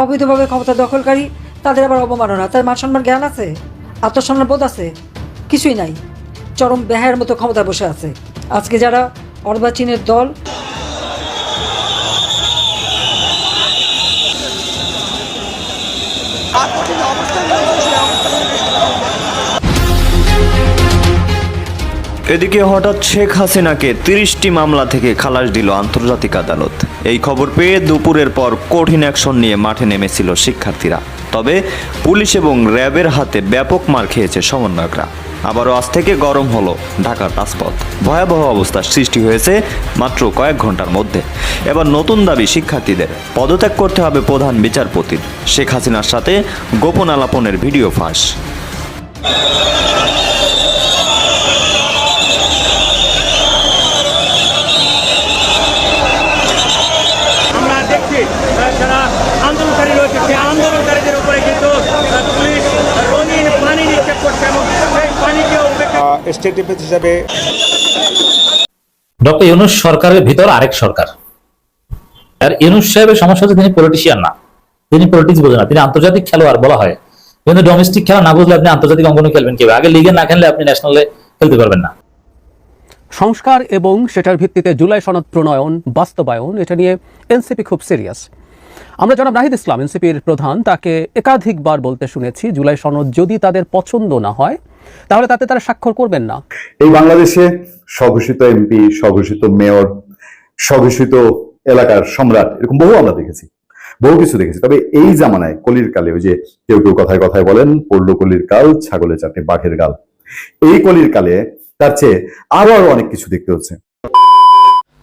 অবৈধভাবে ক্ষমতা দখলকারী, তাদের আবার অবমাননা। তার মান সম্মান জ্ঞান আছে, আত্মসম্মান বোধ আছে, কিছুই নাই। চরম ব্যাহের মতো ক্ষমতা বসে আছে। আজকে যারা অর্বাচীনের দল এদিকে হঠাৎ শেখ হাসিনাকে তিরিশটি মামলা থেকে খালাস দিল আন্তর্জাতিক আদালত। এই খবর পেয়ে দুপুরের পর কঠিন অ্যাকশন নিয়ে মাঠে নেমেছিল শিক্ষার্থীরা। তবে পুলিশ এবং র্যাবের হাতে ব্যাপক মার খেয়েছে সমন্বয়করা। আবারও আজ থেকে গরম হলো ঢাকার রাজপথ। ভয়াবহ অবস্থার সৃষ্টি হয়েছে মাত্র কয়েক ঘণ্টার মধ্যে। এবার নতুন দাবি শিক্ষার্থীদের। পদত্যাগ করতে হবে প্রধান বিচারপতির। শেখ হাসিনার সাথে গোপন আলাপনের ভিডিও ফাঁস আমরা দেখছি আহ, যারা আন্দোলনকারী রয়েছে সেই আন্দোলনকারীদের উপরে কিন্তু আহ, পুলিশ রঙিন পানি নিক্ষেপ করছে এবং সেই পানিকে উপেক্ষা স্টেট ডিফেন্স হিসাবে। ডক্টর ইউনুস সরকারের ভিতর আরেক সরকার। আর ইউনুস সাহেবের সমস্যা হচ্ছে তিনি পলিটিশিয়ান না। তিনি পলিটিক্স বোঝেন না। তিনি আন্তর্জাতিক খেলোয়াড় বলা হয়। কিন্তু ডোমেস্টিক খেলা না বুঝলে আপনি আন্তর্জাতিক অঙ্গনে খেলবেন কেউ আগে লিগে না খেললে আপনি ন্যাশনালে খেলতে পারবেন না। সংস্কার এবং সেটার ভিত্তিতে জুলাই সনদ প্রণয়ন বাস্তবায়ন এটা নিয়ে এনসিপি খুব সিরিয়াস আমরা জনাব নাহিদ ইসলাম, এনসিপির প্রধান, তাকে একাধিকবার বলতে শুনেছি, জুলাই সনদ যদি তাদের পছন্দ না হয়, তাহলে তাতে তারা স্বাক্ষর করবেন না। এই বাংলাদেশে স্বঘোষিত এমপি, স্বঘোষিত মেয়র, স্বঘোষিত এলাকার সম্রাট, এরকম বহু আমরা দেখেছি, বহু কিছু দেখেছি। তবে এই জামানায়, কলির কালে, ওই যে কেউ কেউ কথায় কথায় বলেন, পড়ল কলির কাল ছাগলে চাটে বাঘের গাল। এই কলির কালে, তার চেয়ে আরও আরও অনেক কিছু দেখতে হচ্ছে।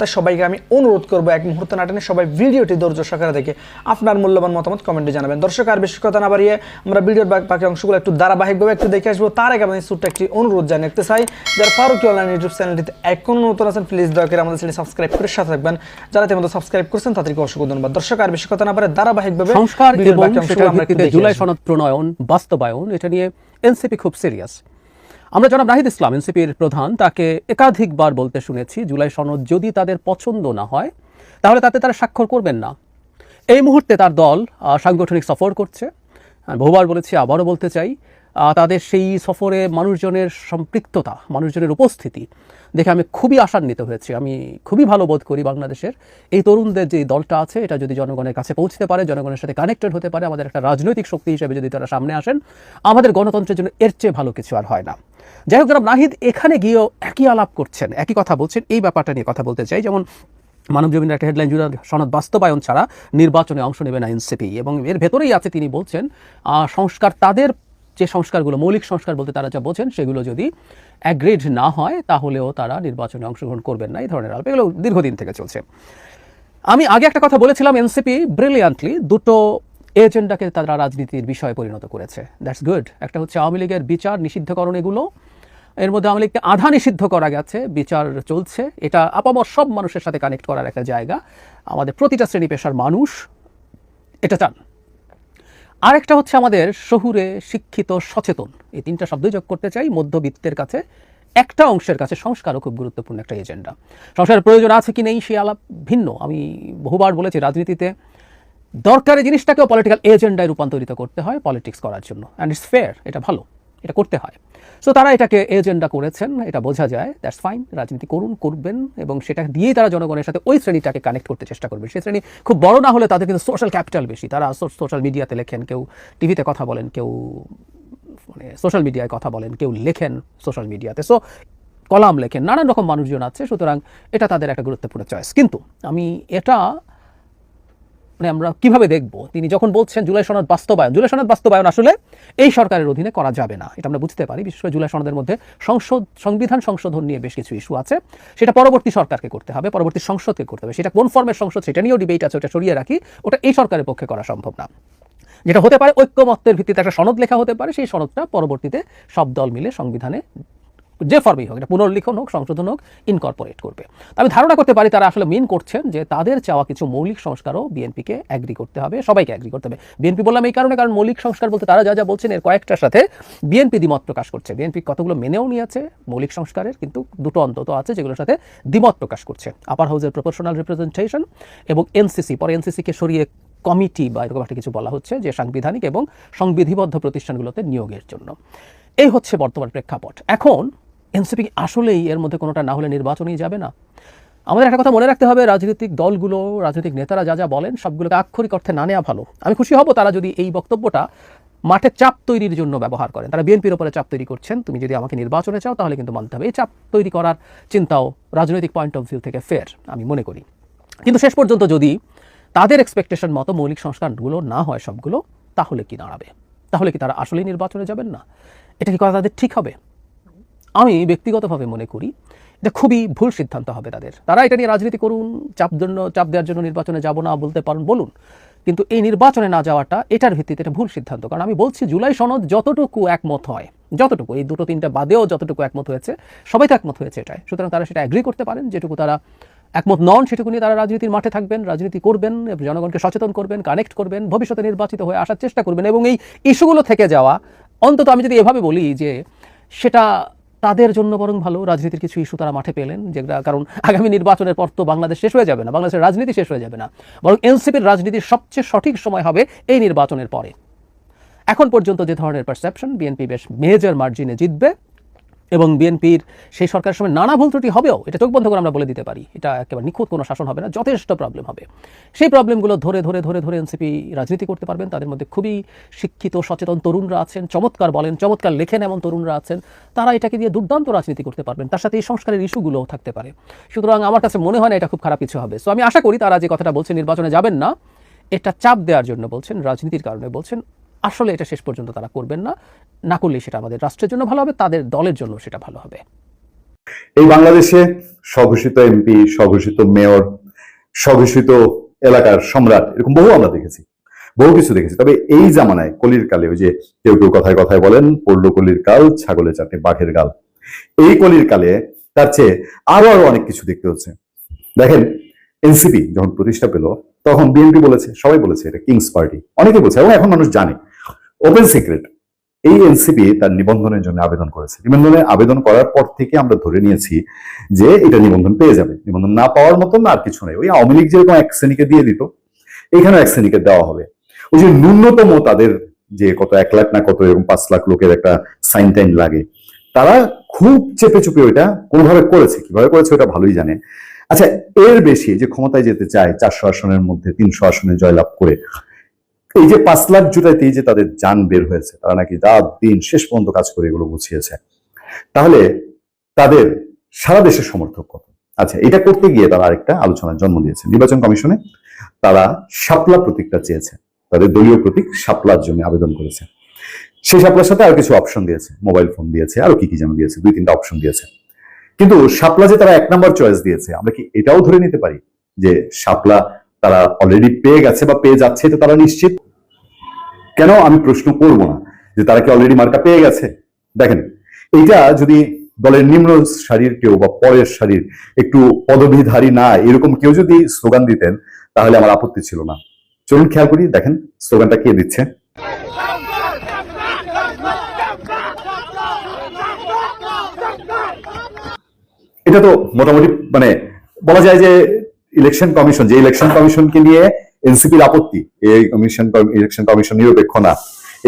তাই সবাইকে আমি অনুরোধ করব এক মুহূর্তে না টেনে সবাই ভিডিওটি ধৈর্য সহকারে দেখে আপনার মূল্যবান মতামত কমেন্টে জানাবেন। দর্শক আর বেশি কথা না বাড়িয়ে আমরা ভিডিওর বাকি অংশগুলো একটু ধারাবাহিকভাবে একটু দেখে আসব। তার আগে আমাদের ছোট্ট একটি অনুরোধ জানিয়ে রাখতে চাই যারা ফারুকি অনলাইন ইউটিউব চ্যানেলটিতে এখনও নতুন আছেন প্লিজ দয়া করে আমাদের চ্যানেল সাবস্ক্রাইব করে সাথে থাকবেন। যারা ইতিমধ্যে সাবস্ক্রাইব করছেন তাদেরকে অসংখ্য ধন্যবাদ। দর্শক আর বেশি কথা না পারে ধারাবাহিকভাবে সংস্কার এবং জুলাই সনদ প্রণয়ন বাস্তবায়ন এটা নিয়ে এনসিপি খুব সিরিয়াস আমরা জনাব নাহিদ ইসলাম, এনসিপির প্রধান, তাকে একাধিকবার বলতে শুনেছি, জুলাই সনদ যদি তাদের পছন্দ না হয়, তাহলে তাতে তারা স্বাক্ষর করবেন না। এই মুহূর্তে তার দল সাংগঠনিক সফর করছে। বহুবার বলেছি, আবারও বলতে চাই তাদের সেই সফরে মানুষজনের সম্পৃক্ততা, মানুষজনের উপস্থিতি দেখে আমি খুবই আশান্বিত হয়েছি। আমি খুবই ভালো বোধ করি বাংলাদেশের এই তরুণদের যে দলটা আছে, এটা যদি জনগণের কাছে পৌঁছতে পারে, জনগণের সাথে কানেক্টেড হতে পারে, আমাদের একটা রাজনৈতিক শক্তি হিসেবে যদি তারা সামনে আসেন, আমাদের গণতন্ত্রের জন্য এর চেয়ে ভালো কিছু আর হয় না। যাই হোক জনাব নাহিদ, এখানে গিয়েও একই আলাপ করছেন, একই কথা বলছেন, এই ব্যাপারটা নিয়ে কথা বলতে চাই। যেমন মানব জমিনের একটা হেডলাইন জুড়ে সনদ বাস্তবায়ন ছাড়া নির্বাচনে অংশ নেবে না এনসিপি। এবং এর ভেতরেই আছে, তিনি বলছেন সংস্কার তাদের যে সংস্কারগুলো, মৌলিক সংস্কার বলতে তারা যা বোঝেন সেগুলো যদি অ্যাগ্রিড না হয়, তাহলেও তারা নির্বাচনে অংশগ্রহণ করবেন না। এই ধরনের আলাপ, এগুলো দীর্ঘদিন থেকে চলছে। আমি আগে একটা কথা বলেছিলাম, এনসিপি ব্রিলিয়ান্টলি দুটো এজেন্ডাকে তারা রাজনীতির বিষয়ে পরিণত করেছে। দ্যাটস গুড একটা হচ্ছে আওয়ামী লীগের বিচার নিষিদ্ধকরণ এগুলো। এর মধ্যে আওয়ামী লীগকে আধা নিষিদ্ধ করা গেছে, বিচার চলছে। এটা আপামর সব মানুষের সাথে কানেক্ট করার একটা জায়গা। আমাদের প্রতিটা শ্রেণি পেশার মানুষ এটা চান। আরেকটা হচ্ছে আমাদের শহুরে শিক্ষিত সচেতন। এই তিনটা শব্দই যোগ করতে চাই মধ্যবিত্তের কাছে। একটা অংশের কাছে সংস্কারও খুব গুরুত্বপূর্ণ একটা এজেন্ডা। সংস্কারের প্রয়োজন আছে কি নেই সে আলাপ ভিন্ন। আমি বহুবার বলেছি রাজনীতিতে দরকারি জিনিসটাকেও পলিটিক্যাল এজেন্ডায় রূপান্তরিত করতে হয় পলিটিক্স করার জন্য। অ্যান্ড ইটস ফেয়ার এটা ভালো। এটা করতে হয়। সো তারা এটাকে এজেন্ডা করেছেন, এটা বোঝা যায় দ্যাটস ফাইন রাজনীতি করুন, করবেন, এবং সেটা দিয়েই তারা জনগণের সাথে ওই শ্রেণীটাকে কানেক্ট করতে চেষ্টা করবেন সেই শ্রেণি খুব বড় না হলে তাদের কিন্তু সোশ্যাল ক্যাপিটাল বেশি। তারা সোশ্যাল মিডিয়াতে লেখেন, কেউ টিভিতে কথা বলেন, কেউ মানে সোশ্যাল মিডিয়ায় কথা বলেন, কেউ লেখেন সোশ্যাল মিডিয়াতে সো কলাম লেখেন, নানান রকম মানুষজন আছে, সুতরাং এটা তাদের একটা গুরুত্বপূর্ণ চয়েস কিন্তু আমি এটা মানে আমরা কীভাবে দেখব? তিনি যখন বলছেন জুলাই সনদ বাস্তবায়ন, জুলাই সনদ বাস্তবায়ন আসলে এই সরকারের অধীনে করা যাবে না। এটা আমরা বুঝতে পারি। বিশেষ করে জুলাই সনদের মধ্যে সংসদ, সংবিধান সংশোধন নিয়ে বেশ কিছু ইস্যু আছে। সেটা পরবর্তী সরকারকে করতে হবে, পরবর্তী সংসদকে করতে হবে। সেটা কোন ফর্মের সংসদ, সেটা নিয়েও ডিবেট আছে, ওটা সরিয়ে রাখি। ওটা এই সরকারের পক্ষে করা সম্ভব না। যেটা হতে পারে ঐক্যমত্যের ভিত্তিতে একটা সনদ লেখা হতে পারে। সেই সনদটা পরবর্তীতে সব দল মিলে সংবিধানে যে ফর্মেই হোক, এটা পুনর্লিখন হোক, সংশোধন হোক ইনকর্পোরেট করবে। আমি ধারণা করতে পারি তারা আসলে মিন করছেন যে তাদের চাওয়া কিছু মৌলিক সংস্কারও বিএনপিকে অ্যাগ্রি করতে হবে, সবাইকে অ্যাগ্রি করতে হবে। বিএনপি বললাম এই কারণে, কারণ মৌলিক সংস্কার বলতে তারা যা যা বলছেন, এর কয়েকটার সাথে বিএনপি দ্বিমত প্রকাশ করছে। বিএনপি কতগুলো মেনেও নিয়েছে মৌলিক সংস্কারের, কিন্তু দুটো অন্তত আছে যেগুলোর সাথে দ্বিমত প্রকাশ করছে। আপার হাউসের প্রপোর্শনাল রিপ্রেজেন্টেশন এবং এনসিসি পরে এনসিসিকে সরিয়ে কমিটি বা এরকম একটা কিছু বলা হচ্ছে যে সাংবিধানিক এবং সংবিধিবদ্ধ প্রতিষ্ঠানগুলোতে নিয়োগের জন্য। এই হচ্ছে বর্তমান প্রেক্ষাপট। এখন এনসিপি আসলেই এর মধ্যে কোনোটা না হলে নির্বাচনেই যাবে না? আমাদের একটা কথা মনে রাখতে হবে, রাজনৈতিক দলগুলো, রাজনৈতিক নেতারা যা যা বলেন সবগুলোকে আক্ষরিক অর্থে না নেওয়া ভালো। আমি খুশি হব তারা যদি এই বক্তব্যটা মাঠে চাপ তৈরির জন্য ব্যবহার করেন। তারা বিএনপির উপরে চাপ তৈরি করছেন। তুমি যদি আমাকে নির্বাচনে চাও তাহলে কিন্তু মানতে হবে। এই চাপ তৈরি করার চিন্তাও রাজনৈতিক পয়েন্ট অফ ভিউ থেকে ফের আমি মনে করি। কিন্তু শেষ পর্যন্ত যদি তাদের এক্সপেকটেশন মতো মৌলিক সংস্কারগুলো না হয় সবগুলো, তাহলে কি দাঁড়াবে? তাহলে কি তারা আসলেই নির্বাচনে যাবেন না? এটা কি করা তাদের ঠিক হবে? আমি ব্যক্তিগতভাবে মনে করি এটা খুবই ভুল সিদ্ধান্ত হবে তাদের। তারা এটা নিয়ে রাজনীতি করুন, চাপ জন্য, চাপ দেওয়ার জন্য নির্বাচনে যাব না বলতে পারেন, বলুন। কিন্তু এই নির্বাচনে না যাওয়াটা, এটার ভিত্তিতে এটা ভুল সিদ্ধান্ত। কারণ আমি বলছি জুলাই সনদ যতটুকু একমত হয়, যতটুকু, এই দুটো তিনটা বাদেও যতটুকু একমত হয়েছে, সবাই তো একমত হয়েছে এটাই। সুতরাং তারা সেটা অ্যাগ্রি করতে পারেন, যেটুকু তারা একমত নন, সেটুকু নিয়ে তারা রাজনীতির মাঠে থাকবেন, রাজনীতি করবেন, জনগণকে সচেতন করবেন কানেক্ট করবেন, ভবিষ্যতে নির্বাচিত হয়ে আসার চেষ্টা করবেন এবং এই ইস্যুগুলো থেকে যাওয়া, অন্তত আমি যদি এভাবে বলি যে সেটা তাদের জন্য বরং ভালো রাজনীতির কিছু ইস্যু তারা মাঠে পেলেন, যেটা কারণ আগামী নির্বাচনের পর তো বাংলাদেশ শেষ হয়ে যাবে না, বাংলাদেশের রাজনীতি শেষ হয়ে যাবে না। বরং এনসিপির রাজনীতির সবচেয়ে সঠিক সময় হবে এই নির্বাচনের পরে। এখন পর্যন্ত যে ধরনের পারসেপশন বিএনপি বেশ মেজর মার্জিনে জিতবে। এবং বিএনপির সেই সরকারের সময় নানা ভুল ত্রুটি হবেও, এটা চোখ বন্ধ করে আমরা বলে দিতে পারি, এটা একেবারে নিখুঁত কোনো শাসন হবে না, যথেষ্ট প্রবলেম হবে। সেই প্রবলেমগুলো ধরে ধরে ধরে ধরে এনসিপি রাজনীতি করতে পারবেন, তাদের মধ্যে খুবই শিক্ষিত, সচেতন তরুণরা আছেন, চমৎকার বলেন, চমৎকার লেখেন এমন তরুণরা আছেন, তারা এটাকে দিয়ে দুর্দান্ত রাজনীতি করতে পারবেন, তার সাথে এই সংস্কারের ইস্যুগুলোও থাকতে পারে। সুতরাং আমার কাছে মনে হয় না এটা খুব খারাপ কিছু হবে। সো আমি আশা করি তারা যে কথাটা বলছেন নির্বাচনে যাবেন না, এটা চাপ দেওয়ার জন্য বলছেন, রাজনীতির কারণে বলছেন আসলে এটা শেষ পর্যন্ত তারা করবেন না। না করলে সেটা আমাদের রাষ্ট্রের জন্য ভালো হবে, তাদের দলের জন্য সেটা ভালো হবে। এই বাংলাদেশে স্বঘোষিত এমপি স্বঘোষিত মেয়র, স্বঘোষিত এলাকার সম্রাট, এরকম বহু আমরা দেখেছি, বহু কিছু দেখেছি। তবে এই জামানায় কলির কালে ওই যে কেউ কেউ কথায় কথায় বলেন, পড়ল কলির কাল, ছাগলের চাটনি বাঘের গাল। এই কলির কালে তার চেয়ে আরও আরও অনেক কিছু দেখতে হচ্ছে। দেখেন এনসিপি যখন প্রতিষ্ঠা পেল, তখন বিএনপি বলেছে, সবাই বলেছে এটা কিংস পার্টি অনেকে বলছে, এবং এখন মানুষ জানে। ওপেন সিক্রেট এই এনসিপি তার নিবন্ধনের জন্য আবেদন করেছে। নিবন্ধনে আবেদন করার পর থেকে আমরা ধরে নিয়েছি যে এটা নিবন্ধন পেয়ে যাবে। নিবন্ধন না পাওয়ার মতন আর কিছু নেই। ওই আওয়ামী লীগ যেরকম এক শ্রেণীকে দিয়ে দিত, এখানেও এক শ্রেণীকে দেওয়া হবে। ওই যে ন্যূনতম তাদের যে কত এক লাখ না কত এরকম পাঁচ লাখ লোকের একটা সাইন টাইন লাগে, তারা খুব চেপে চুপে ওইটা কোনোভাবে করেছে। কীভাবে করেছে ওটা ভালোই জানে। আচ্ছা এর বেশি যে ক্ষমতায় যেতে চায় চারশো আসনের মধ্যে, তিনশো আসনে জয়লাভ করে এই যে পাঁচ লাখ জুটাইতে এই যে তাদের যান বের হয়েছে, তারা নাকি রাত দিন শেষ পর্যন্ত কাজ করে এগুলো গুছিয়েছে। তাহলে তাদের সারা দেশের সমর্থক কত? আচ্ছা এটা করতে গিয়ে তারা আরেকটা আলোচনার জন্ম দিয়েছে। নির্বাচন কমিশনে তারা শাপলা প্রতীকটা চেয়েছে। তাদের দলীয় প্রতীক শাপলার জন্য আবেদন করেছে। সেই শাপলার সাথে আর কিছু অপশন দিয়েছে। মোবাইল ফোন দিয়েছে, আরও কি কি যেন দিয়েছে, দুই তিনটা অপশন দিয়েছে। কিন্তু শাপলা যে তারা এক নম্বর চয়েস দিয়েছে, আমরা কি এটাও ধরে নিতে পারি যে শাপলা তারা অলরেডি পেয়ে গেছে বা পেয়ে যাচ্ছে তো তারা নিশ্চিত। কেন আমি প্রশ্ন করব না যে তারা কি অলরেডি মার্কা পেয়ে গেছে? দেখেন, এইটা যদি দলের নিম্ন সারির কেউ বা পরের সারির একটু পদবিধারী না, এরকম কেউ যদি স্লোগান দিতেন, তাহলে আমার আপত্তি ছিল না। চলুন খেয়াল করি, দেখেন স্লোগানটা কে দিচ্ছে। এটা তো মোটামুটি মানে বলা যায় যে ইলেকশন কমিশন যে ইলেকশন কমিশনকে নিয়ে এনসিপির আপত্তি, এই কমিশন ইলেকশন কমিশন নিরপেক্ষ না।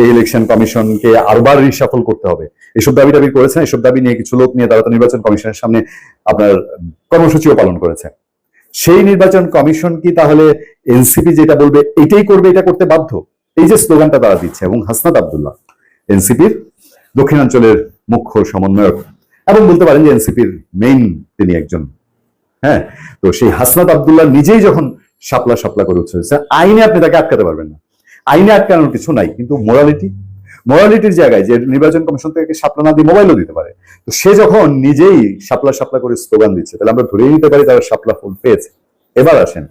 এই ইলেকশন কমিশনকে আরবার রিসাফল করতে হবে। এসব দাবি দাবি করেছেন, এসব দাবি নিয়ে কিছু লোক নিয়ে তারা তো নির্বাচন কমিশনের সামনে আপনার কর্মসূচিও পালন করেছে। সেই নির্বাচন কমিশন কি তাহলে এনসিপি যেটা বলবে, এটাই করবে, এটা করতে বাধ্য? এই যে স্লোগানটা তারা দিচ্ছে, এবং হাসনাত আবদুল্লাহ এনসিপির দক্ষিণাঞ্চলের মুখ্য সমন্বয়ক। এবং বলতে পারেন যে এনসিপির মেইন তিনি একজন হ্যাঁ? তো সেই হাসনাত আবদুল্লাহ নিজেই যখন সাপলা সাপলা করে উঠছে আইনে আপনি তাকে আটকাতে পারবেন না। আইনে আটকানোর কিছু নাই, কিন্তু মোরালিটি মোরালিটির জায়গায় যে নির্বাচন কমিশন থেকে সাপলা না দিয়ে মোবাইলও দিতে পারে? তো সে যখন নিজেই সাপলা সাপলা করে স্লোগান দিচ্ছে, তাহলে আমরা ধরেই নিতে পারি তারা সাপলা ফুল পেয়েছে। এবার আসেন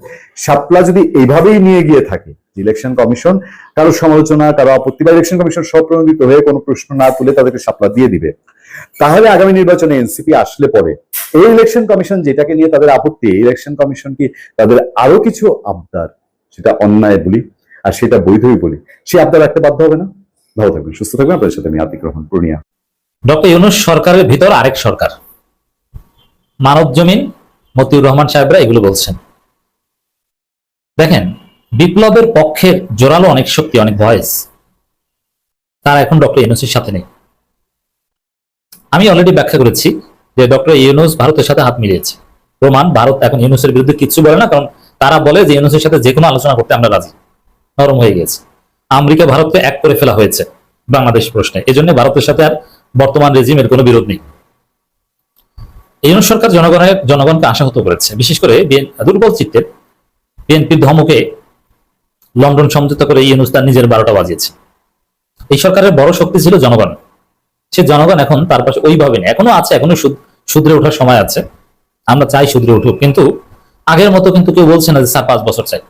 সাপলা যদি এইভাবেই নিয়ে গিয়ে থাকে ইলেকশন কমিশন কারও সমালোচনা, কারও আপত্তি, বা ইলেকশন কমিশন স্বপ্রণোদিত হয়ে কোনো প্রশ্ন না তুলে তাদেরকে সাপলা দিয়ে দিবে। তাহলে আগামী নির্বাচনে এনসিপি আসলে পরে। এই ইলেকশন কমিশন যেটাকে নিয়ে তাদের আপত্তি ইলেকশন কমিশন কি তাদের আরও কিছু আবদার? সেটা অন্যায় বলি, আর সেটা বৈধই বলি। সে আবদার রাখতে বাধ্য হবে না? ভালো থাকবেন, সুস্থ থাকবেন। আপনাদের সাথে আমি আতিক রহমান, পূর্ণিয়া। ডক্টর ইউনুস সরকারের ভিতর আরেক সরকার। মানব জমিন মতিউর রহমান সাহেবরা এগুলো বলছেন। দেখেন বিপ্লবের পক্ষের জোরালো অনেক শক্তি, অনেক ভয়েস। তারা এখন ডক্টর ইউনুসের সাথে নেই। আমি অলরেডি ব্যাখ্যা করেছি যে ডক্টর ইউনুস ভারতের সাথে হাত মিলিয়েছে। প্রমাণ, ভারত এখন ইউনুসের বিরুদ্ধে কিছু বলে না, কারণ তারা বলে যে ইউনুসের সাথে যে কোনো আলোচনা করতে আমরা রাজি। নরম হয়ে গেছে আমেরিকা ভারতকে এক করে ফেলা হয়েছে বাংলাদেশ প্রশ্নে। এই জন্য ভারতের সাথে আর বর্তমান রেজিমের কোনো বিরোধ নেই। ইউনুস সরকার জনগণের জনগণকে আশাহত করেছে। বিশেষ করে দুর্বল চিত্তের বিএনপির ধমকে লন্ডন সমঝোতা করে ইউনুস তার নিজের বারোটা বাজিয়েছে। এই সরকারের বড় শক্তি ছিল জনগণ। সে জনগণ এখন তার পাশে ওইভাবে নেই। এখনও আছে, এখনও শুধরে ওঠার সময় আছে। আমরা চাই শুধরে উঠুক, কিন্তু আগের মতো কিন্তু কেউ বলছে না যে, স্যার, পাঁচ বছর চাই।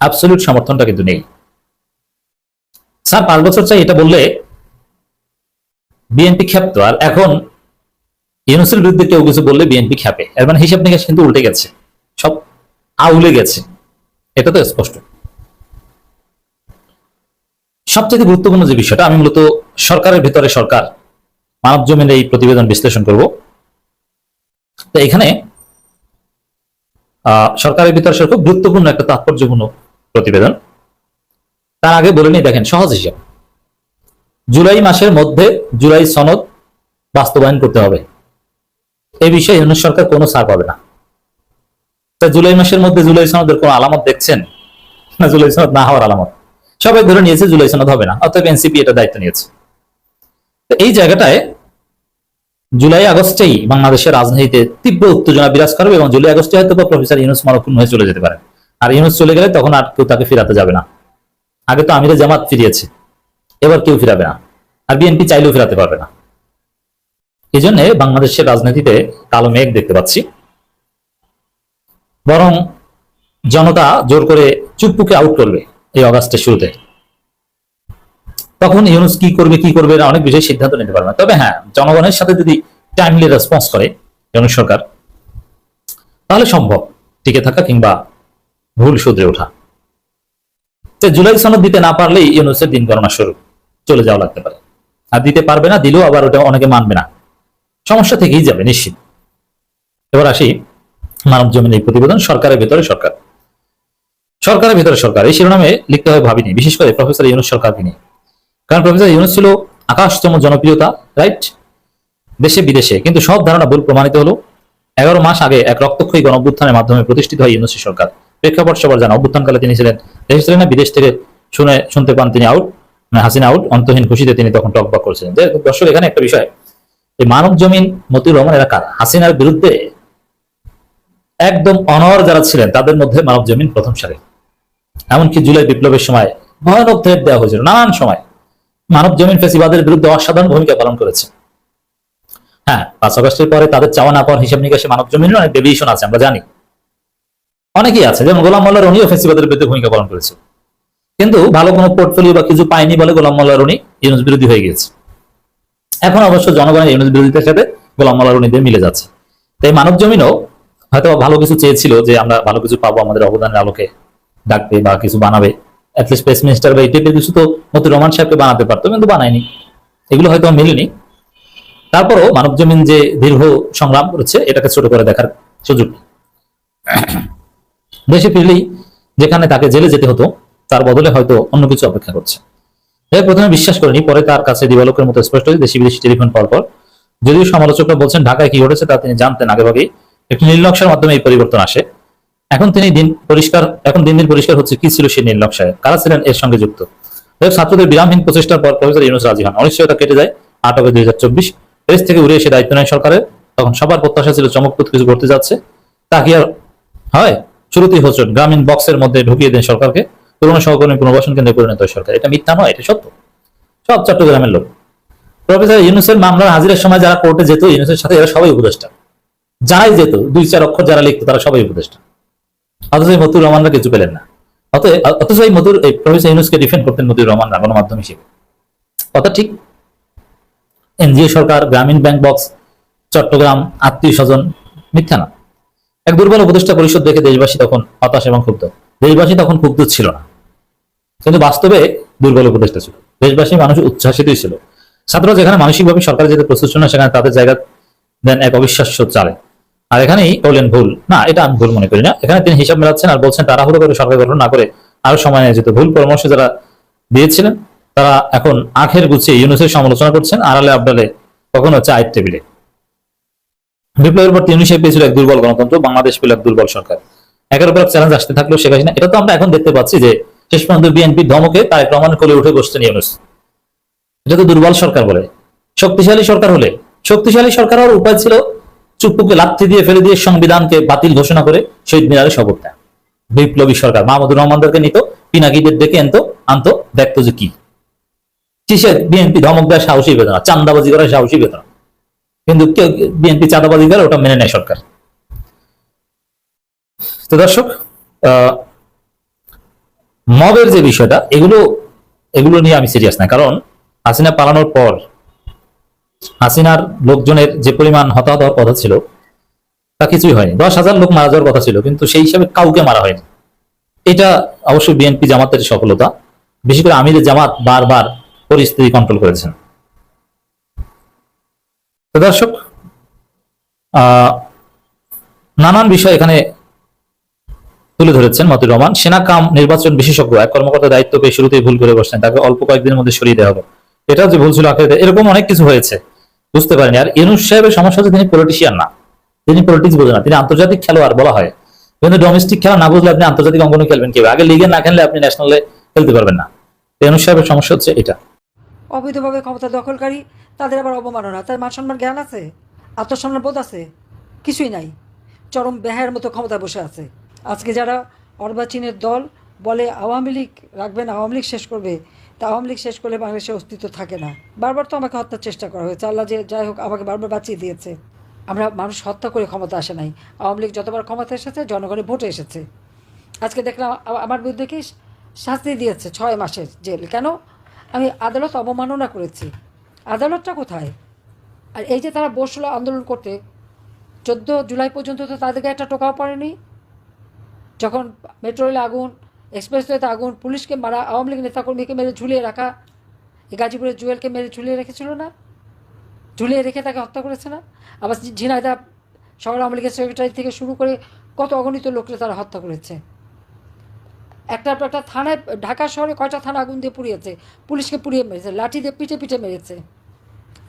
অ্যাবসলিউট সমর্থনটা কিন্তু নেই। স্যার, পাঁচ বছর চাই এটা বললে বিএনপি ক্ষেপ্ত। আর এখন ইউনুসের বিরুদ্ধে কেউ কিছু বললে বিএনপি খ্যাপে এর মানে হিসাব নিকাশ কিন্তু উল্টে গেছে। সব আউলে গেছে। এটা তো স্পষ্ট। সবচেয়ে গুরুত্বপূর্ণ যে বিষয়টা, আমি মূলত সরকারের ভিতরে সরকার মানব জমিনের এই প্রতিবেদন বিশ্লেষণ করব। তো এখানে সরকারের ভিতরে সরকার গুরুত্বপূর্ণ একটা তাৎপর্যপূর্ণ প্রতিবেদন। তার আগে বলে নিই, দেখেন, সহজ হিসাব। জুলাই মাসের মধ্যে জুলাই সনদ বাস্তবায়ন করতে হবে। এই বিষয়ে ইউনুস সরকার কোনো ছাড় পাবে না। জুলাই মাসের মধ্যে জুলাই সনদের কোনো আলামত দেখছেন? না, জুলাই সনদ না হওয়ার আলামত। সবাই ধরে নিয়েছে, জুলাই সনদ হবে না, অতএব এনসিপি এটা দায়িত্ব নিয়েছে। তো এই জায়গাটায় জুলাই আগস্টেই বাংলাদেশের রাজনীতিতে তীব্র উত্তেজনা বিরাজ করবে এবং জুলাই আগস্টে হয়তো বা প্রফেসর ইউনুস মরক্ষণ হয়ে চলে যেতে পারে। আর ইউনুস চলে গেলে তখন আর কেউ তাকে ফিরাতে যাবে না। আগে তো আমিরে জামাত ফিরিয়েছে, এবার কেউ ফিরাবে না, আর বিএনপি চাইলেও ফিরাতে পারবে না। এই জন্য বাংলাদেশের রাজনীতিতে কালো মেঘ দেখতে পাচ্ছি। বরং জনতা জোর করে চুপ্পুকে আউট করবে। এই অগাস্টের শুরুতে। তখন ইউনুস কি করবে কি করবে, না, অনেক বিষয়ে সিদ্ধান্ত নিতে পারবে না। তবে হ্যাঁ জনগণের সাথে যদি টাইমলি রেসপন্স করে ইউনুস সরকার, তাহলে সম্ভব টিকে থাকা কিংবা ভুল শুধরে ওঠা। তো জুলাই সনদ দিতে না পারলেই ইউনুসের দিন গণনা শুরু, চলে যাওয়া লাগতে পারে। আর দিতে পারবে না, দিলেও আবার ওটা অনেকে মানবে না। সমস্যা থেকেই যাবে, নিশ্চিত। এবার আসি মানব জমিন এই প্রতিবেদন সরকারের ভেতরে সরকার। সরকারের ভেতরে সরকার, এই শিরোনামে লিখতে হয় ভাবিনি, বিশেষ করে প্রফেসর ইউনুস সরকারকে নিয়ে। কারণ প্রফেসর ইউনুস ছিল আকাশতম জনপ্রিয়তা রাইট দেশে বিদেশে, কিন্তু সব ধারণা ভুল প্রমাণিত হলো। এগারো মাস আগে এক রক্তক্ষয়ী গণ মাধ্যমে প্রতিষ্ঠিত হয় ইউনুসের সরকার। প্রেক্ষাপট সবার জানা, অভ্যুত্থানকালে তিনি ছিলেন, দেশে ছিলেন না বিদেশ থেকে শুনে, শুনতে পান তিনি আউট মানে হাসিনা আউট অন্তহীন খুশিতে তিনি তখন টকবাক করেছিলেন। দর্শক, এখানে একটা বিষয়, এই মানব জমিন মতিউর রহমান এলাকার হাসিনার বিরুদ্ধে একদম অনর যারা ছিলেন, তাদের মধ্যে মানব জমিন প্রথম সারে এমনকি জুলাই বিপ্লবের সময় ভয়ানক থ্রেট দেওয়া হয়েছিল, নানান সময়। মানব জমিন ফেসিবাদের বিরুদ্ধে অসাধারণ ভূমিকা পালন করেছে। হ্যাঁ পাঁচ আগস্টের পরে তাদের চাওয়া না পাওয়ার হিসাব নিকাশে মানব জমিনের অনেক ডেভিয়েশন আছে, আমরা জানি। অনেকেই আছে, যেমন গোলাম মোল্লা রনিও ফেসিবাদের বিরুদ্ধে ভূমিকা পালন করেছে। কিন্তু ভালো কোনো পোর্টফোলিও বা কিছু পায়নি বলে গোলাম মোল্লা রনি ইউনুস বিরোধী হয়ে গিয়েছে। এখন অবশ্য জনগণের ইউনুস বিরোধিতার সাথে গোলাম মোল্লা রনিদের মিলে যাচ্ছে। তাই মানব জমিনও হয়তো ভালো কিছু চেয়েছিল যে আমরা ভালো কিছু পাবো আমাদের অবদানের আলোকে। ডাকবে বা কিছু বানাবে অ্যাটলিস্ট স্পেস মিনিস্টার বা এই কিছু তো মতি রহমান সাহেবকে বানাতে পারতো, কিন্তু বানায়নি। এগুলো হয়তো মেলেনি। তারপরও মানব জমিন যে দীর্ঘ সংগ্রাম করেছে এটাকে ছোট করে দেখার সুযোগ দেশে ফিরলেই যেখানে তাকে জেলে যেতে হতো, তার বদলে হয়তো অন্য কিছু অপেক্ষা করছে। প্রথমে বিশ্বাস করেনি, পরে তার কাছে দিবালোকের মতো স্পষ্ট দেশি বিদেশি টেলিফোন পাওয়ার পর। যদিও সমালোচকরা বলছেন, ঢাকায় কি ঘটেছে তা তিনি জানতেন আগেভাগেই। একটি নীল নকশার মাধ্যমে এই পরিবর্তন আসে। এখন তিনি দিন পরিষ্কার, এখন দিন দিন পরিষ্কার হচ্ছে কি ছিল সেই নীল নকশায় কারা ছিলেন? এর সঙ্গে যুক্ত। ছাত্রদের বিরামহীন প্রচেষ্টার পর প্রফেসর ইউনুস রাজি হন। অনিশ্চয়তা কেটে যায় আট হবে দুই রেস থেকে উড়ে এসে দায়িত্ব নেয় সরকারের। তখন সবার প্রত্যাশা ছিল চমকপ্রদ কিছু করতে যাচ্ছে। তা কি আর হয়? শুরুতেই হোসট গ্রামীণ বক্সের মধ্যে ঢুকিয়ে দেন সরকারকে। পুরনো সহকর্মী পুনর্বাসন কেন্দ্রে পরিণত হয় সরকার। এটা মিথ্যা নয়, এটা সত্য। সব চট্টগ্রামের লোক। প্রফেসর ইউনুসের মামলার হাজিরের সময় যারা কোর্টে যেত, ইউনুসের সাথে এরা সবাই উপদেষ্টা। যারাই যেত, দুই চার অক্ষর যারা লিখতো, তারা সবাই উপদেষ্টা। অথচ এই মতুর রহমানরা কিছু পেলেন না। অথচ এই মতুর এই প্রফেসর ইউনুসকে ডিফেন্ড করতেন মতুর রহমানরা গণমাধ্যম হিসেবে। কথা ঠিক? এনজিও সরকার, গ্রামীণ ব্যাংক বক্স, চট্টগ্রাম আত্মীয় স্বজন, মিথ্যা না। এক দুর্বল উপদেষ্টা পরিষদ দেখে দেশবাসী তখন হতাশ এবং ক্ষুব্ধ। দেশবাসী তখন ক্ষুব্ধ ছিল না। কিন্তু বাস্তবে দুর্বল উপদেষ্টা ছিল। দেশবাসী মানুষ উচ্ছ্বাসিতই ছিল। ছাত্ররা যেখানে মানসিকভাবে সরকার যেতে প্রস্তুত ছিল না, সেখানে তাদের জায়গা দেন এক অবিশ্বাস্য চালে। আর এখানেই করলেন ভুল। না, এটা আমি ভুল মনে করি না। এখানে তিনি হিসাব মেলাচ্ছেন আর বলছেন, তাড়াহুড়ো করে সরকার গঠন না করে আরও সময় নিয়ে যেত। ভুল পরামর্শ যারা দিয়েছিলেন, তারা এখন আখের গুছিয়ে ইউনুসের সমালোচনা করছেন আড়ালে আবডালে, কখনো চায়ের টেবিলে। বিপ্লবের পর তিউনিশিয়া পেয়েছিল এক দুর্বল গণতন্ত্র, বাংলাদেশ পেল এক দুর্বল সরকার। একের উপর চ্যালেঞ্জ আসতে থাকল শেখ হাসিনা এটা তো আমরা এখন দেখতে পাচ্ছি যে শেষ পর্যন্ত বিএনপি ধমকে তারেক রহমান কোলে উঠে বসছেন ইউনুস। এটা তো দুর্বল সরকার বলে। শক্তিশালী সরকার হলে, শক্তিশালী সরকার হওয়ার উপায় ছিল চুপ্পুকে লাথি দিয়ে ফেলে দিয়ে সংবিধানকে বাতিল ঘোষণা করে শহীদ মিনারে শপথ দেয় বিপ্লবী সরকার, মাহমুদুর রহমানদেরকে নিত, পিনাকিদের ডেকে আনতো আনতো, দেখতো যে কি। বিএনপি ধমক দেওয়ার সাহসী বেদনা চান্দাবাজি করার সাহসী বেদনা। কিন্তু কেউ বিএনপি চাঁদাবাজি করে, ওটা মেনে নেয় সরকার। তো দর্শক মবের যে বিষয়টা, এগুলো এগুলো নিয়ে আমি সিরিয়াস না, কারণ হাসিনা পালানোর পর হাসিনার লোকজনের যে পরিমাণ হতাহত হওয়ার কথা ছিল, তা কিছুই হয়নি। দশ হাজার লোক মারা যাওয়ার কথা ছিল, কিন্তু সেই হিসাবে কাউকে মারা হয়নি। এটা অবশ্যই বিএনপি জামাতের সফলতা বেশি করে আমিরের জামাত বারবার পরিস্থিতি কন্ট্রোল করেছেন। দর্শক নানান বিষয় এখানে তুলে ধরেছেন মতিউর রহমান। সেনা কাম নির্বাচন বিশেষজ্ঞ, এক কর্মকর্তা দায়িত্ব পেয়ে শুরুতেই ভুল করে বসছেন তাকে অল্প কয়েকদিনের মধ্যে সরিয়ে দেওয়া হবে। এটাও যে ভুল ছিল এরকম অনেক কিছু হয়েছে। বুঝতে পারেনি। আর ইউনুস সাহেবের সমস্যা হচ্ছে তিনি পলিটিশিয়ান না। তিনি পলিটিক্স বোঝেন না। তিনি আন্তর্জাতিক খেলোয়াড় বলা হয়। কিন্তু ডোমেস্টিক খেলা না বুঝলে আপনি আন্তর্জাতিক অঙ্গনে খেলবেন কেউ আগে লিগে না খেললে আপনি ন্যাশনালে খেলতে পারবেন না। ইউনুস সাহেবের সমস্যা হচ্ছে এটা। অবৈধভাবে ক্ষমতা দখলকারী, তাদের আবার অবমাননা। তার মান সম্মান জ্ঞান আছে? আত্মসম্মান বোধ আছে? কিছুই নাই। চরম ব্যাহের মতো ক্ষমতায় বসে আছে। আজকে যারা অর্বাচীনের দল বলে আওয়ামী লীগ রাখবেন, আওয়ামী লীগ শেষ করবে তা আওয়ামী লীগ শেষ করলে বাংলাদেশের অস্তিত্ব থাকে না। বারবার তো আমাকে হত্যার চেষ্টা করা হয়েছে। আল্লাহ যে যাই হোক আমাকে বারবার বাঁচিয়ে দিয়েছে। আমরা মানুষ হত্যা করে ক্ষমতা আসে নাই। আওয়ামী লীগ যতবার ক্ষমতা এসেছে, জনগণের ভোটে এসেছে। আজকে দেখলাম আমার বিরুদ্ধে কি শাস্তি দিয়েছে ছয় মাসের জেল। কেন? আমি আদালত অবমাননা করেছি। আদালতটা কোথায়? আর এই যে তারা বসল আন্দোলন করতে, চোদ্দ জুলাই পর্যন্ত তো তাদেরকে একটা টোকাও পড়েনি। যখন মেট্রো রেলে আগুন এক্সপ্রেসওয়েতে আগুন পুলিশকে মারা, আওয়ামী লীগ নেতাকর্মীকে মেরে ঝুলিয়ে রাখা, এই গাজীপুরের জুয়েলকে মেরে ঝুলিয়ে রেখেছিল না? ঝুলিয়ে রেখে তাকে হত্যা করেছে না? আবার ঝিনাইদা শহর আওয়ামী লীগের সেক্রেটারি থেকে শুরু করে কত অগণিত লোককে তারা হত্যা করেছে। একটার পর একটা থানায়, ঢাকা শহরে কয়টা থানা আগুন দিয়ে পুড়িয়েছে? পুলিশকে পুড়িয়ে মেরেছে, লাঠি দিয়ে পিটে পিটে মেরেছে,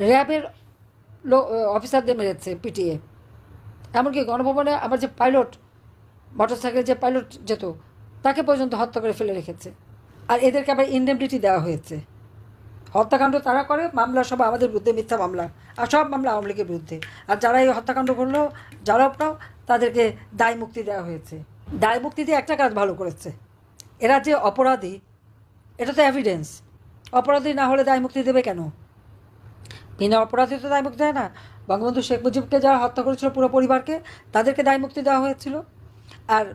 র্যাবের অফিসারদের মেরেছে পিটিয়ে। এমনকি গণভবনে আমার যে পাইলট মোটরসাইকেলে যে পাইলট যেত তাকে পর্যন্ত হত্যা করে ফেলে রেখেছে। আর এদেরকে আবার ইনডেমনিটি দেওয়া হয়েছে। হত্যাকাণ্ড তারা করে, মামলা সব আমাদের বিরুদ্ধে, মিথ্যা মামলা। আর সব মামলা আওয়ামী লীগের বিরুদ্ধে। আর যারা এই হত্যাকাণ্ড করল, যারা আপনাও তাদেরকে দায় মুক্তি দেওয়া হয়েছে। দায় মুক্তি দিয়ে একটা কাজ ভালো করেছে। এরা যে অপরাধী, এটা তো এভিডেন্স অপরাধী না হলে দায় মুক্তি দেবে কেন? বিনা অপরাধী তো দায় মুক্তি দেয় না। বঙ্গবন্ধু শেখ মুজিবকে যারা হত্যা করেছিল পুরো পরিবারকে, তাদেরকে দায় মুক্তি দেওয়া হয়েছিল। আর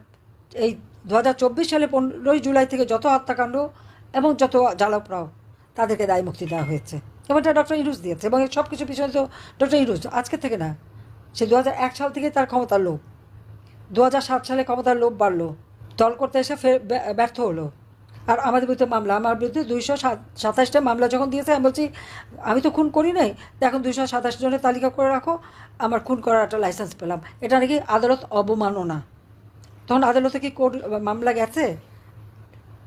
এই দু হাজার চব্বিশ সালে পনেরোই জুলাই থেকে যত হত্যাকাণ্ড এবং যত জ্বালাপড়াও তাদেরকে দায় মুক্তি দেওয়া হয়েছে। এটা ডক্টর ইরুজ দিয়েছে। এবং সব কিছু পিছনে তো ডক্টর ইরুজ, আজকে থেকে না, সে দু এক সাল থেকে তার ক্ষমতার লোভ। দু সাত সালে ক্ষমতার লোভ বাড়লো, দল করতে এসে ফের ব্যর্থ হলো। আর আমাদের বিরুদ্ধে মামলা, আমার বিরুদ্ধে দুইশো সাতাশটা মামলা যখন দিয়েছে, আমি বলছি, আমি তো খুন করি নাই, এখন দুইশো সাতাশ জনের তালিকা করে রাখো, আমার খুন করার একটা লাইসেন্স পেলাম। এটা নাকি আদালত অবমাননা। তখন আদালতে কি কোর্ট মামলা গেছে?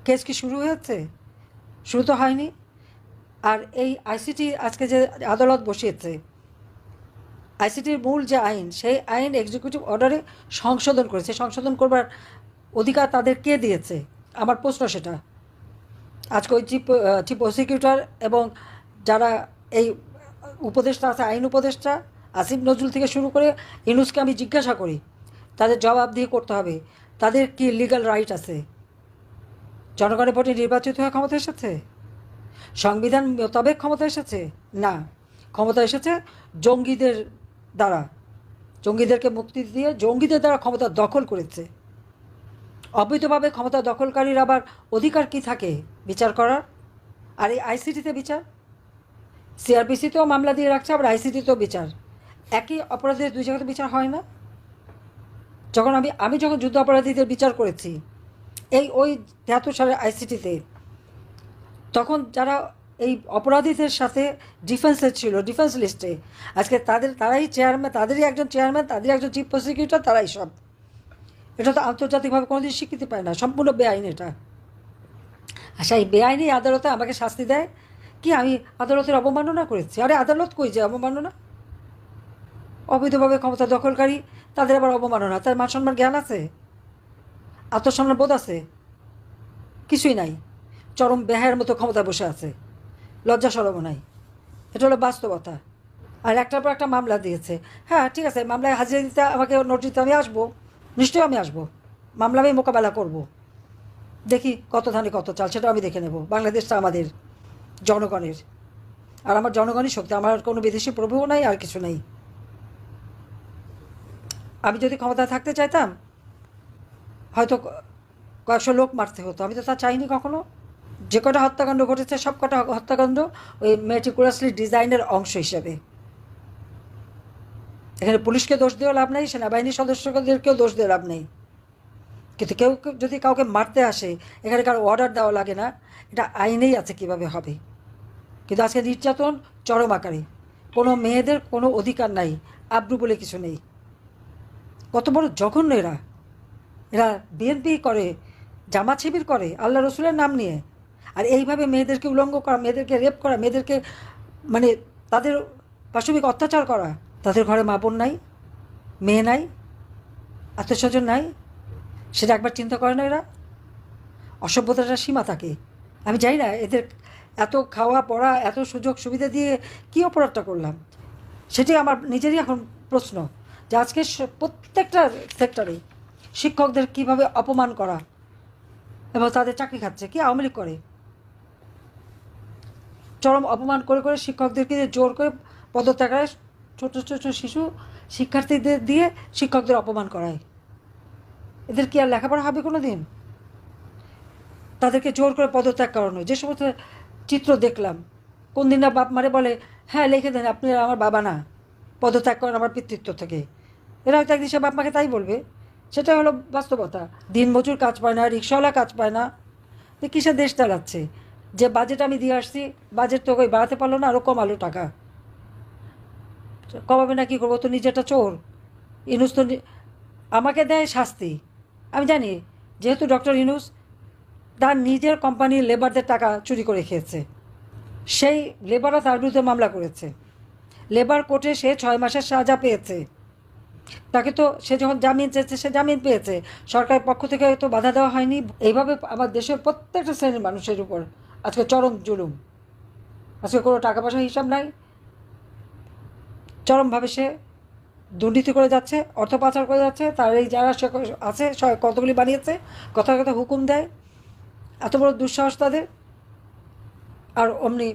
কেস কি শুরু হয়েছে? শুরু তো হয়নি। আর এই আইসিটি আজকে যে আদালত বসিয়েছে আইসিটির মূল যে আইন, সেই আইন এক্সিকিউটিভ অর্ডারে সংশোধন করেছে। সংশোধন করবার অধিকার তাদের কে দিয়েছে? আমার প্রশ্ন সেটা। আজকে ওই চিফ চিফ প্রসিকিউটর এবং যারা এই উপদেষ্টা আছে, আইন উপদেষ্টা, আসিফ নজরুল থেকে শুরু করে ইনুসকে আমি জিজ্ঞাসা করি তাদের জবাবদিহি করতে হবে। তাদের কি লিগ্যাল রাইট আছে? জনগণের ভোটে নির্বাচিত হয়ে ক্ষমতা এসেছে? সংবিধান মোতাবেক ক্ষমতা এসেছে? না। ক্ষমতা এসেছে জঙ্গিদের দ্বারা। জঙ্গিদেরকে মুক্তি দিয়ে জঙ্গিদের দ্বারা ক্ষমতা দখল করেছে। অবৈধভাবে ক্ষমতা দখলকারীর আবার অধিকার কি থাকে বিচার করার? আর এই আইসিটিতে বিচার? সিআরপিসিতেও মামলা দিয়ে রাখছে, আবার আইসিটিতেও বিচার। একই অপরাধের দুই জায়গাতে বিচার হয় না? যখন আমি আমি যখন যুদ্ধ অপরাধীদের বিচার করেছি, এই, ওই তেহাত্তর সালের আইসিটিতে, তখন যারা এই অপরাধীদের সাথে ডিফেন্সে ছিল, ডিফেন্স লিস্টে, আজকে তাদের, তারাই চেয়ারম্যান, তাদেরই একজন চেয়ারম্যান, তাদেরই একজন চিফ প্রসিকিউটর, তারাই সব। এটা তো আন্তর্জাতিকভাবে কোনোদিন স্বীকৃতি পায় না, সম্পূর্ণ বেআইন এটা। আচ্ছা এই বেআইনি আদালতে আমাকে শাস্তি দেয়? কি আমি আদালতের অবমাননা করেছি? আরে আদালত কই যে অবমাননা? অবৈধভাবে ক্ষমতা দখলকারী, তাদের আবার অবমাননা। তার মান সম্মান জ্ঞান আছে? আত্মসম্মান বোধ আছে? কিছুই নাই। চরম বেহায়ের মতো ক্ষমতা বসে আছে। লজ্জা সরব নাই। এটা হলো বাস্তবতা। আর একটার পর একটা মামলা দিয়েছে। হ্যাঁ ঠিক আছে, মামলায় হাজিরা দিতে আমাকে নোটিশ দিতে আমি আসব। নিশ্চয়ই আমি আসব। মামলা আমি মোকাবেলা করব। দেখি কত ধানে কত চাল সেটা আমি দেখে নেব। বাংলাদেশটা আমাদের, জনগণের। আর আমার জনগণই শক্তি, আমার কোনো বিদেশি প্রভুও নাই, আর কিছু নেই। আমি যদি ক্ষমতায় থাকতে চাইতাম, হয়তো কয়েকশো লোক মারতে হতো। আমি তো তা চাইনি কখনো। যে কটা হত্যাকাণ্ড ঘটেছে, সব কটা হত্যাকাণ্ড ওই মেটিকুলাসলি ডিজাইনের অংশ হিসেবে। এখানে পুলিশকে দোষ দেওয়া লাভ নেই, সেনাবাহিনীর সদস্যদেরকেও দোষ দিয়ে লাভ নেই। কিন্তু কেউ যদি কাউকে মারতে আসে, এখানে কারও অর্ডার দেওয়া লাগে না। এটা আইনেই আছে কীভাবে হবে। কিন্তু আজকে নির্যাতন চরম আকারে। কোনো মেয়েদের কোনো অধিকার নাই, আব্রু বলে কিছু নেই। কত বড় জঘন্য এরা। এরা বিএনপি করে জামা শিবির করে, আল্লাহ রসুলের নাম নিয়ে। আর এইভাবে মেয়েদেরকে উলঙ্গ করা, মেয়েদেরকে রেপ করা, মেয়েদেরকে মানে তাদের পাশবিক অত্যাচার করা, তাদের ঘরে মা বোন নাই, মেয়ে নাই আত্মস্বজন নাই, সেটা একবার চিন্তা করে না এরা। অসভ্যতার সীমা থাকে। আমি জানি না, এদের এত খাওয়া, পড়া, এত সুযোগ সুবিধা দিয়ে কী অপরাধটা করলাম? সেটি আমার নিজেরই এখন প্রশ্ন। যে আজকে প্রত্যেকটা সেক্টরে শিক্ষকদের কীভাবে অপমান করা এবং তাদের চাকরি খাচ্ছে, কি আওয়ামী লীগ করে? চরম অপমান করে করে শিক্ষকদেরকে জোর করে পদত্যাগ করায় ছোট ছোট শিশু শিক্ষার্থীদের দিয়ে শিক্ষকদের অপমান করায়। এদের কি আর লেখাপড়া হবে কোনো দিন তাদেরকে জোর করে পদত্যাগ করানো, যে সমস্ত চিত্র দেখলাম কোন দিন না বাপ মারে বলে হ্যাঁ লিখে দেন আপনি আমার বাবা না, পদত্যাগ করেন আমার পিতৃত্ব থেকে। এরা হয়তো একদিন সে বাপ মাকে তাই বলবে। সেটা হলো বাস্তবতা। দিনমজুর কাজ পায় না রিক্সাওয়ালা কাজ পায় না। তো কিসে দেশ চালাচ্ছে? যে বাজেট আমি দিয়ে আসছি বাজেট তো কই বাড়াতে পারল না আরও কমালো টাকা। কমাবে না কী করব? তো নিজেটা চোর। ইনুস তো আমাকে দেয় শাস্তি। আমি জানি, যেহেতু ডক্টর ইনুস তার নিজের কোম্পানির লেবারদের টাকা চুরি করে খেয়েছে। সেই লেবাররা তার বিরুদ্ধে মামলা করেছে। লেবার কোর্টে সে ছয় মাসের সাজা পেয়েছে। তাকে তো সে যখন জামিন চেয়েছে, সে জামিন পেয়েছে। সরকারের পক্ষ থেকে তো বাধা দেওয়া হয়নি। এইভাবে আমার দেশের প্রত্যেকটা শ্রেণির মানুষের উপর আজকে চরম জুলুম। আজকে কোনো টাকা পয়সার হিসাব নাই। চরমভাবে সে দুর্নীতি করে যাচ্ছে, অর্থ পাচার করে যাচ্ছে। তার এই যারা সে আছে কতগুলি বানিয়েছে, কথা কথা হুকুম দেয়। এত বড় দুঃসাহস তাদের। আর অমনি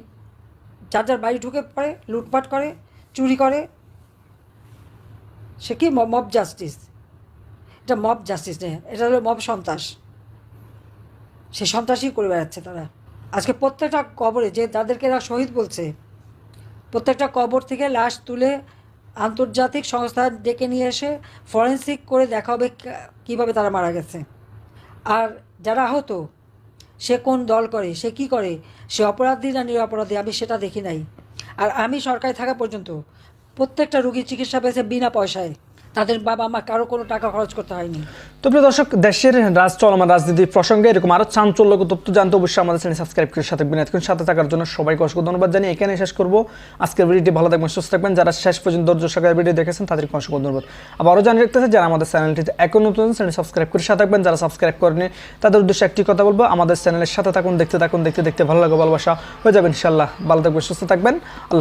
যার যার বাড়ি ঢুকে পড়ে, লুটপাট করে, চুরি করে। সে কি মব জাস্টিস এটা মব জাস্টিস নেই, এটা হলো মব সন্ত্রাস। সে সন্ত্রাসই করে বেড়াচ্ছে তারা। আজকে প্রত্যেকটা কবরে যে তাদেরকে এরা শহীদ বলছে, প্রত্যেকটা কবর থেকে লাশ তুলে আন্তর্জাতিক সংস্থা ডেকে নিয়ে এসে ফরেন্সিক করে দেখা হবে কীভাবে তারা মারা গেছে। আর যারা আহত, সে কোন দল করে, সে কি করে, সে অপরাধী না নিরপরাধী, আমি সেটা দেখি নাই। আর আমি সরকারে থাকা পর্যন্ত প্রত্যেকটা রুগীর চিকিৎসা পেয়েছে বিনা পয়সায়। তাদের বাবা মা কারও কোনো টাকা খরচ করতে হয়নি। তো প্রিয় দর্শক, দেশের রাজ চলমান রাজনীতি প্রসঙ্গে এরকম আরও চাঞ্চল্যক তথ্য জানতে অবশ্যই আমাদের চ্যানেল সাবস্ক্রাইব করে সাথে থাকবেন। এতক্ষণ সাথে থাকার জন্য সবাইকে অসংখ্য ধন্যবাদ জানিয়ে এখানে শেষ করব। আজকের ভিডিওটি ভালো থাকবেন, সুস্থ থাকবেন। যারা শেষ পর্যন্ত ধৈর্য সহকারে ভিডিও দেখেছেন, তাদেরকে অসংখ্য ধন্যবাদ। আবারও জানিয়ে রাখতেছে, যারা আমাদের চ্যানেলটিতে এখন নতুন, চ্যানেল সাবস্ক্রাইব করে সাথে থাকবেন। যারা সাবস্ক্রাইব করেনি, তাদের উদ্দেশ্যে একটি কথা বলব, আমাদের চ্যানেলের সাথে থাকুন, দেখতে থাকুন, দেখতে দেখতে ভালো লাগে, ভালোবাসা হয়ে যাবেন ইনশাল্লাহ ভালো থাকবেন, সুস্থ থাকবেন। আল্লাহ